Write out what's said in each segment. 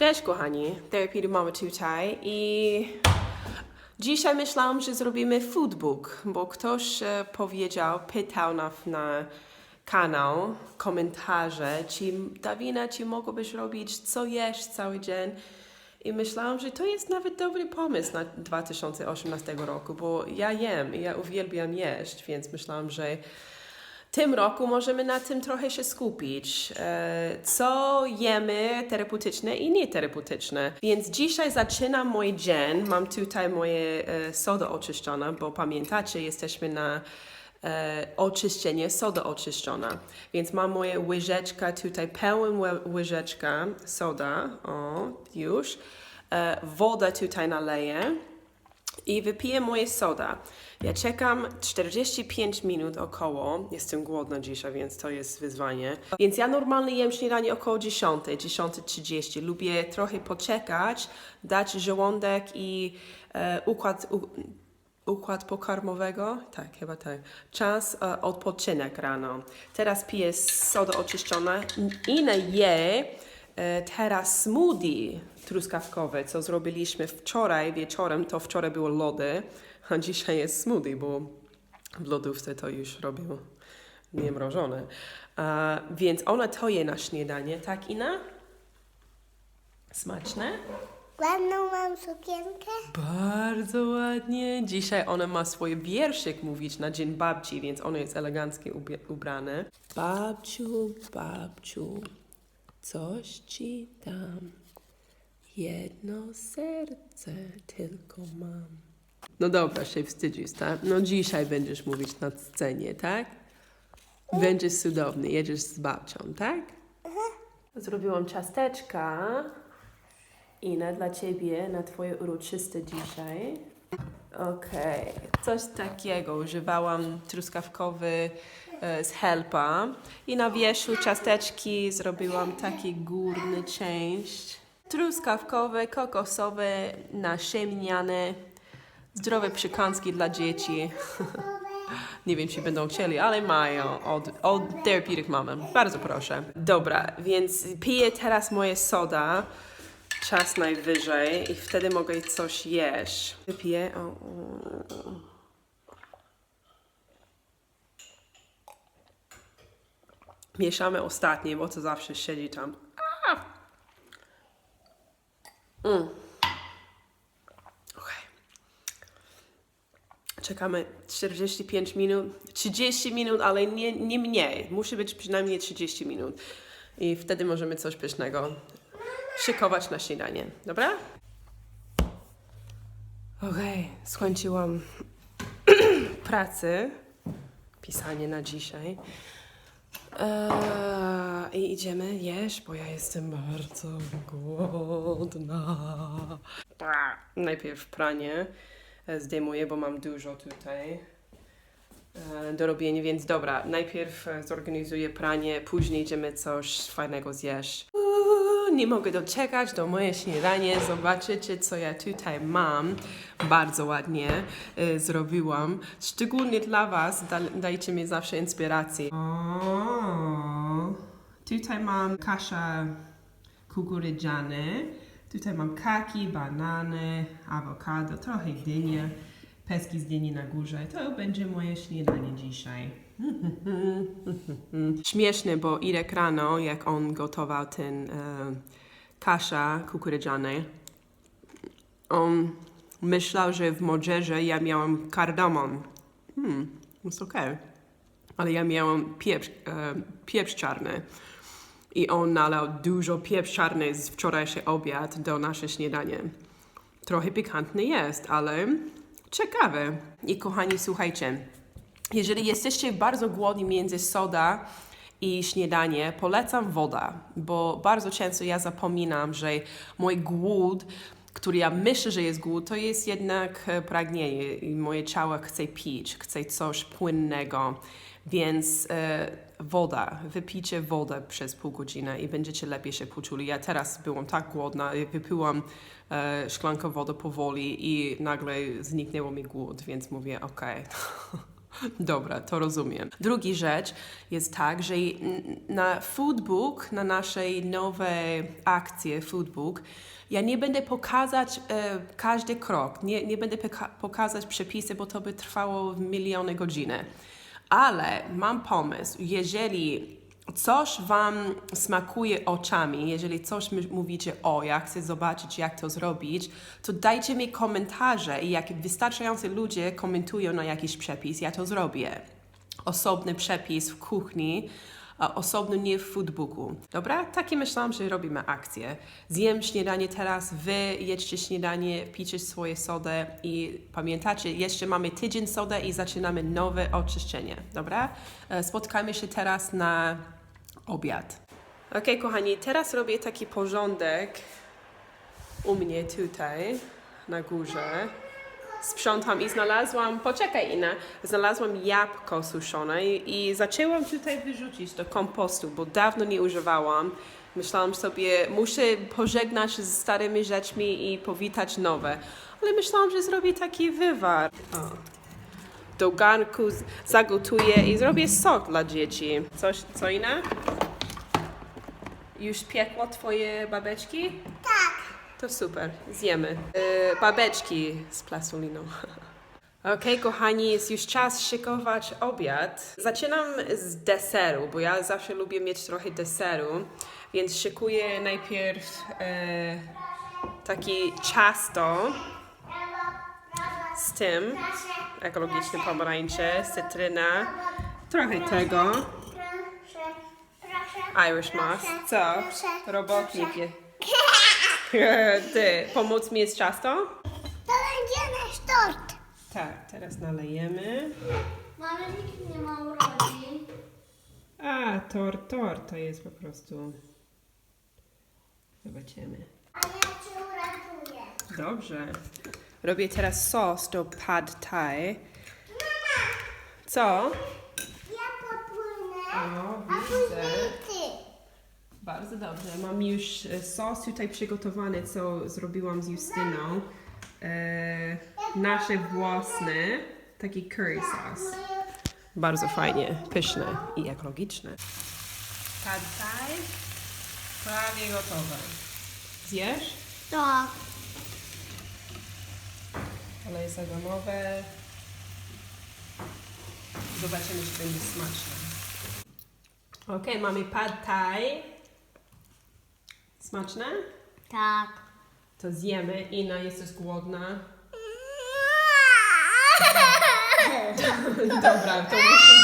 Cześć kochani, Therapy mamy tutaj i dzisiaj myślałam, że zrobimy foodbook, bo ktoś e, powiedział, pytał na, na kanał, komentarze, czy Dawina, czy mogłabyś robić co jesz cały dzień. I myślałam, że to jest nawet dobry pomysł na 2018 roku, bo ja jem i ja uwielbiam jeść, więc myślałam, że tym roku możemy na tym trochę się skupić. E, Co jemy terapeutyczne i nieterapeutyczne. Więc dzisiaj zaczynam mój dzień. Mam tutaj moje e, soda oczyszczona, bo pamiętacie, jesteśmy na e, oczyszczenie soda oczyszczona. Więc mam moje łyżeczka tutaj, pełen ły- łyżeczka soda. O, już. Woda tutaj naleję i wypiję moje soda. Ja czekam 45 minut około. Jestem głodna dzisiaj, więc to jest wyzwanie. Więc ja normalnie jem śniadanie około 10, 10.30. Lubię trochę poczekać, dać żołądek i e, układ, u, układ pokarmowego. Tak, chyba tak. Czas e, odpoczynek rano. Teraz piję soda oczyszczona i na je e, teraz smoothie truskawkowe, co zrobiliśmy wczoraj wieczorem. To wczoraj było lody, a dzisiaj jest smoothie, bo w lodówce to już robił niemrożone. A, więc ona to je na śniadanie, tak Ina? Smaczne? Ładną mam sukienkę. Bardzo ładnie. Dzisiaj ona ma swój wierszyk mówić na Dzień Babci, więc ona jest eleganckie ubie- ubrane. Babciu, babciu, coś ci dam. Jedno serce tylko mam. No dobra, się wstydzisz, tak? No dzisiaj będziesz mówić na scenie, tak? Będziesz cudowny, jedziesz z babcią, tak? Zrobiłam ciasteczka. Ina, dla ciebie na twoje uroczyste dzisiaj. Okej, coś takiego. Używałam truskawkowy e, z helpa i na wierzchu ciasteczki zrobiłam taki górny część. Truskawkowe, kokosowe, nasienniane, zdrowe przekąski dla dzieci. Nie wiem, czy będą chcieli, ale mają od, od Therapeutic Mamy. Bardzo proszę. Dobra, więc piję teraz moje soda. Czas najwyżej i wtedy mogę coś jeść. Wypiję. O, o. Mieszamy ostatnie, bo to zawsze siedzi tam. Mm. Okej. Czekamy 45 minut, 30 minut, ale nie, nie mniej. Musi być przynajmniej 30 minut. I wtedy możemy coś pysznego szykować na śniadanie. Dobra? Okej, skończyłam pracy, pisanie na dzisiaj. Eee, I idziemy jeść, bo ja jestem bardzo głodna. Najpierw pranie e, zdejmuję, bo mam dużo tutaj e, do robienia, więc dobra, najpierw e, zorganizuję pranie, później idziemy coś fajnego zjeść. Nie mogę doczekać do moje śniadanie. Zobaczycie, co ja tutaj mam. Bardzo ładnie e, zrobiłam. Szczególnie dla Was da, dajcie mi zawsze inspirację. O, tutaj mam kasza kukurydziany. Tutaj mam kaki, banany, awokado, trochę dynie, peski z dyni na górze. To będzie moje śniadanie dzisiaj. Śmieszne, bo Irek rano, jak on gotował ten e, kasza kukurydziany, on myślał, że w modżerze ja miałam kardamon. Hmm, jest okej. Ale ja miałam pieprz, e, pieprz czarny. I on nalał dużo pieprz czarny z wczorajszy obiad do nasze śniadanie. Trochę pikantny jest, ale ciekawe. I kochani, słuchajcie, jeżeli jesteście bardzo głodni między soda i śniadanie, polecam woda, bo bardzo często ja zapominam, że mój głód, który ja myślę, że jest głód, to jest jednak e, pragnienie i moje ciało chce pić, chce coś płynnego, więc e, woda, wypijcie wodę przez pół godziny i będziecie lepiej się poczuli. Ja teraz byłam tak głodna, i wypiłam e, szklankę wody powoli i nagle zniknęło mi głód, więc mówię, okej. Dobra, to rozumiem. Drugi rzecz jest tak, że na Foodbook, na naszej nowej akcji Foodbook, ja nie będę pokazać e, każdy krok, nie, nie będę poka- pokazać przepisy, bo to by trwało miliony godziny. Ale mam pomysł, jeżeli coś Wam smakuje oczami, jeżeli coś mówicie, o, ja chcę zobaczyć, jak to zrobić, to dajcie mi komentarze i jak wystarczający ludzie komentują na jakiś przepis, ja to zrobię. Osobny przepis w kuchni, a osobno nie w foodbooku. Dobra? Takie myślałam, że robimy akcję. Zjem śniadanie teraz, wy jedźcie śniadanie, pijcie swoje sodę i pamiętacie, jeszcze mamy tydzień sodę i zaczynamy nowe oczyszczenie. Dobra? E, Spotkamy się teraz na obiad. Okej, kochani, teraz robię taki porządek u mnie tutaj na górze. Sprzątam i znalazłam, poczekaj Ina, znalazłam jabłko suszone i, zaczęłam tutaj wyrzucić do kompostu, bo dawno nie używałam. Myślałam sobie, muszę pożegnać się z starymi rzeczmi i powitać nowe. Ale myślałam, że zrobię taki wywar. O. Do garnku zagotuję i zrobię sok dla dzieci. Coś, co Ina? Już piekło twoje babeczki? Tak. To super, zjemy. E, babeczki z plasuliną. Okej, kochani, jest już czas szykować obiad. Zaczynam z deseru, bo ja zawsze lubię mieć trochę deseru, więc szykuję najpierw e, taki ciasto z tym, ekologiczne pomarańcze, cytryna, trochę tego. Irish proszę, Co? Robotnik. Ty, pomóc mi z ciasto? To będzie nasz tort. Tak, teraz nalejemy. Mamy nikt nie ma urodzin. A, tor, tor to jest po prostu. Zobaczymy. A ja cię uratuję. Dobrze. Robię teraz sos do pad thai. Mama, Co? ja popłynę, O, a widzę. później ty. Bardzo dobrze. Mam już e, sos tutaj przygotowany, co zrobiłam z Justyną. E, nasze własne, taki curry sauce. Bardzo fajnie, pyszne i ekologiczne. Pad thai prawie gotowe. Zjesz? Tak. Oleje sezamowe. Zobaczymy, czy będzie smaczne. Ok, mamy pad thai. Smaczne? Tak. To zjemy. Ina, jesteś głodna? Dobra, to musimy,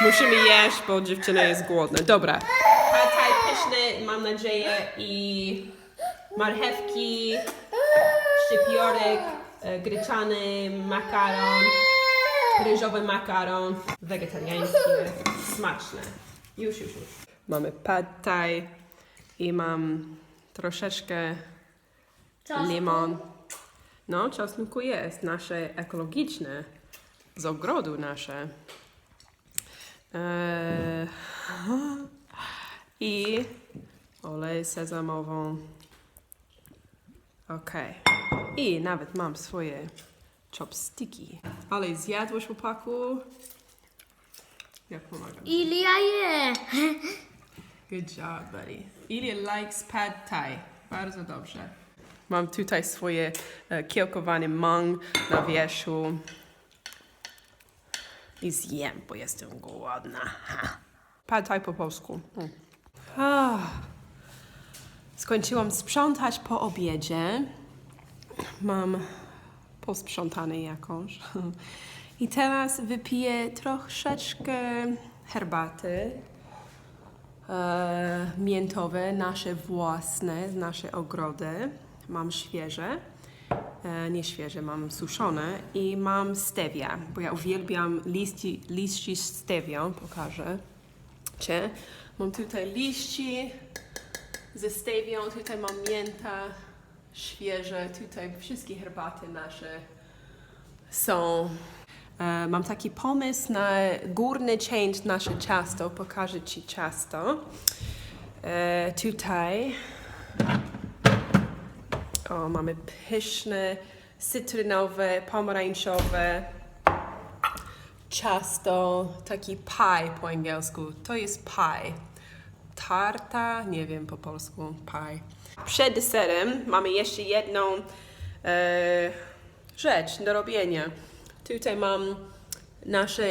musimy jeść, bo dziewczyna jest głodna. Dobra. Pad thai pyszny, mam nadzieję, i marchewki, szczypiorek, gryczany makaron, ryżowy makaron, wegetariański, smaczne. Już, już, już. Mamy pad thai i mam troszeczkę limon. No, czosnku jest, nasze ekologiczne, z ogrodu nasze. Eee, I olej sezamową. Okej. I nawet mam swoje chopsticki. Ale zjadłeś chłopaku? Jak pomagam? Ilia je. Good job, buddy. Ilia likes pad thai. Bardzo dobrze. Mam tutaj swoje e, kiełkowany mung na wierzchu. I zjem, bo jestem głodna. Pad thai po polsku. Mm. Ah. Skończyłam sprzątać po obiedzie. Mam posprzątane jakąś. I teraz wypiję troszeczkę herbaty e, miętowe, nasze własne, z naszej ogrody. Mam świeże, e, nie świeże, mam suszone i mam stevia, bo ja uwielbiam liści, liści z stewią, pokażę Cię. Mam tutaj liści ze tutaj mam mięta świeże, tutaj wszystkie herbaty nasze są. E, mam taki pomysł na górny change nasze ciasto. Pokażę Ci ciasto. E, tutaj o, mamy pyszne, cytrynowe, pomarańczowe, ciasto, taki pie po angielsku. To jest pie. Tarta, nie wiem po polsku, pie. Przed deserem mamy jeszcze jedną e, rzecz do robienia. Tutaj mam nasze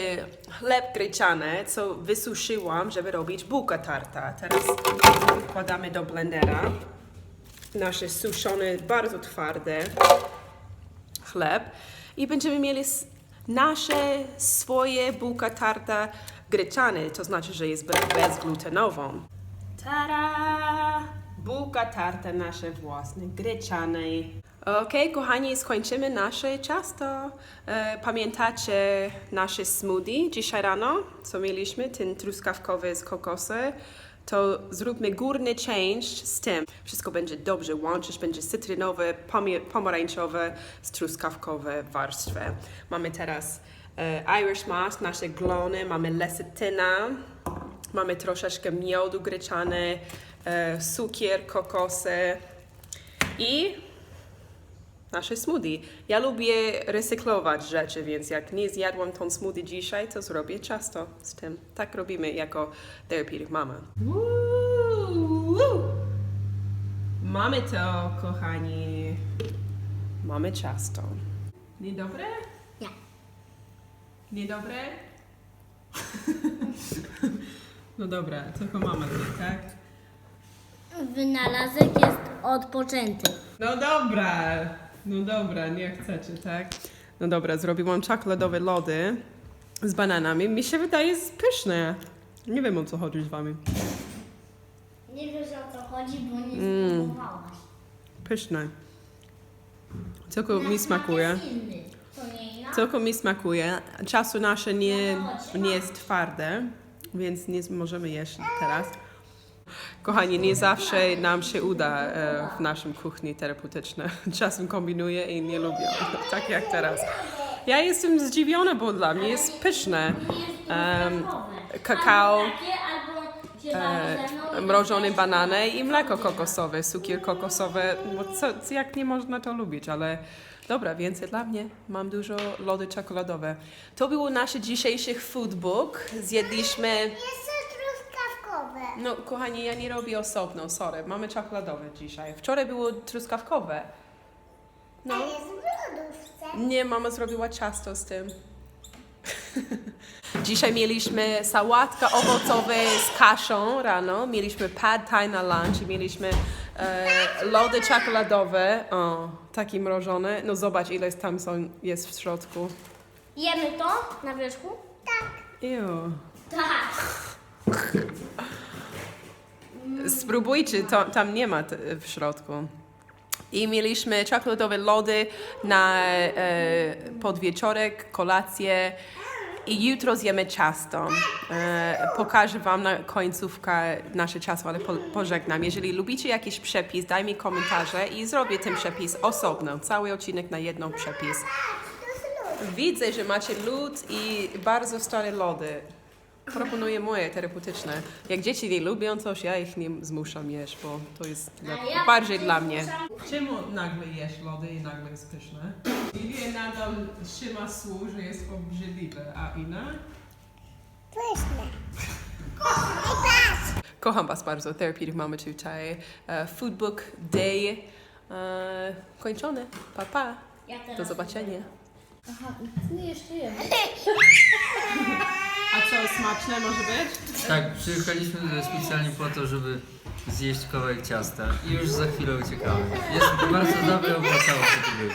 chleb gryczane, co wysuszyłam, żeby robić bułka tarta. Teraz wkładamy do blendera nasze suszone, bardzo twarde chleb i będziemy mieli nasze swoje bułka tarta gryczane, to znaczy, że jest be- bezglutenową. Tada! Bułka tarta nasze własne, gryczane. Okej, kochani, skończymy nasze ciasto. E, pamiętacie nasze smoothie dzisiaj rano, co mieliśmy, ten truskawkowy z kokosy? To zróbmy górny change z tym. Wszystko będzie dobrze łączyć, będzie cytrynowe, pomarańczowe z truskawkowe warstwy. Mamy teraz e, Irish moss, nasze glony, mamy lecytyna, mamy troszeczkę miodu gryczany, e, cukier, kokosy i nasze smoothie. Ja lubię recyklować rzeczy, więc jak nie zjadłam tą smoothie dzisiaj, to zrobię ciasto z tym. Tak robimy jako Therapeutic Mama. Mamy to, kochani. Mamy ciasto. Niedobre? Nie. Niedobre? no dobra, tylko mama wie, tak? Wynalazek jest odpoczęty. No dobra, no dobra, nie chcecie, tak? No dobra, zrobiłam czekoladowe lody z bananami. Mi się wydaje jest pyszne. Nie wiem o co chodzi z wami. Nie wiesz o co chodzi, bo nie Mm. spróbowałaś. Pyszne. Tylko mi smakuje. Tylko mi smakuje. Czasu nasze nie, nie jest twarde, więc nie możemy jeść teraz. Kochani, nie zawsze nam się uda e, w naszym kuchni terapeutycznej. Czasem kombinuję i nie lubię. Tak jak teraz. Ja jestem zdziwiona, bo dla mnie jest pyszne. Em, kakao, e, mrożone banany i mleko kokosowe, cukier kokosowy. Bo co, jak nie można to lubić, ale dobra, więcej dla mnie. Mam dużo lody czekoladowe. To był nasz dzisiejszy foodbook. Zjedliśmy... No, kochani, ja nie robię osobno, sorry. Mamy czekoladowe dzisiaj. Wczoraj było truskawkowe. No. jest w lodówce. Nie, mama zrobiła ciasto z tym. Dzisiaj mieliśmy sałatkę owocową z kaszą rano, mieliśmy pad thai na lunch i mieliśmy e, lody czekoladowe, o, takie mrożone. No zobacz, ile tam są, jest w środku. Jemy to na wierzchu? Tak. Ew. Tak. Spróbujcie, to, tam nie ma t- w środku. I mieliśmy czekoladowe lody na e, podwieczorek, kolację i jutro zjemy ciasto. E, pokażę Wam na końcówkę nasze ciasto, ale po, pożegnam. Jeżeli lubicie jakiś przepis, daj mi komentarze i zrobię ten przepis osobno. Cały odcinek na jedną przepis. Widzę, że macie lód i bardzo stare lody. Proponuję moje terapeutyczne. Jak dzieci nie lubią coś, ja ich nie zmuszam jeść, bo to jest dla, bardziej dla mnie. Czemu nagle jesz lody i nagle jest pyszne? Lidia nadal trzyma słów, że jest obrzydliwe, a Ina? Pyszne. Kocham Was bardzo, Therapeutic Mamy tutaj. E, Foodbook Day e, kończony. Pa, pa. Do zobaczenia. Aha, nie jeszcze jemy. A co, smaczne może być? Tak, przyjechaliśmy tutaj specjalnie po to, żeby zjeść kawałek ciasta i już za chwilę uciekamy. Jest bardzo dobre, opłacało się tu być.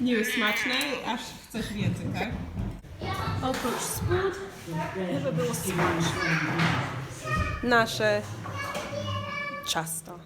Nie jest smaczne, aż chcesz więcej, tak? Oprócz spód, żeby było smaczne. Nasze ciasto.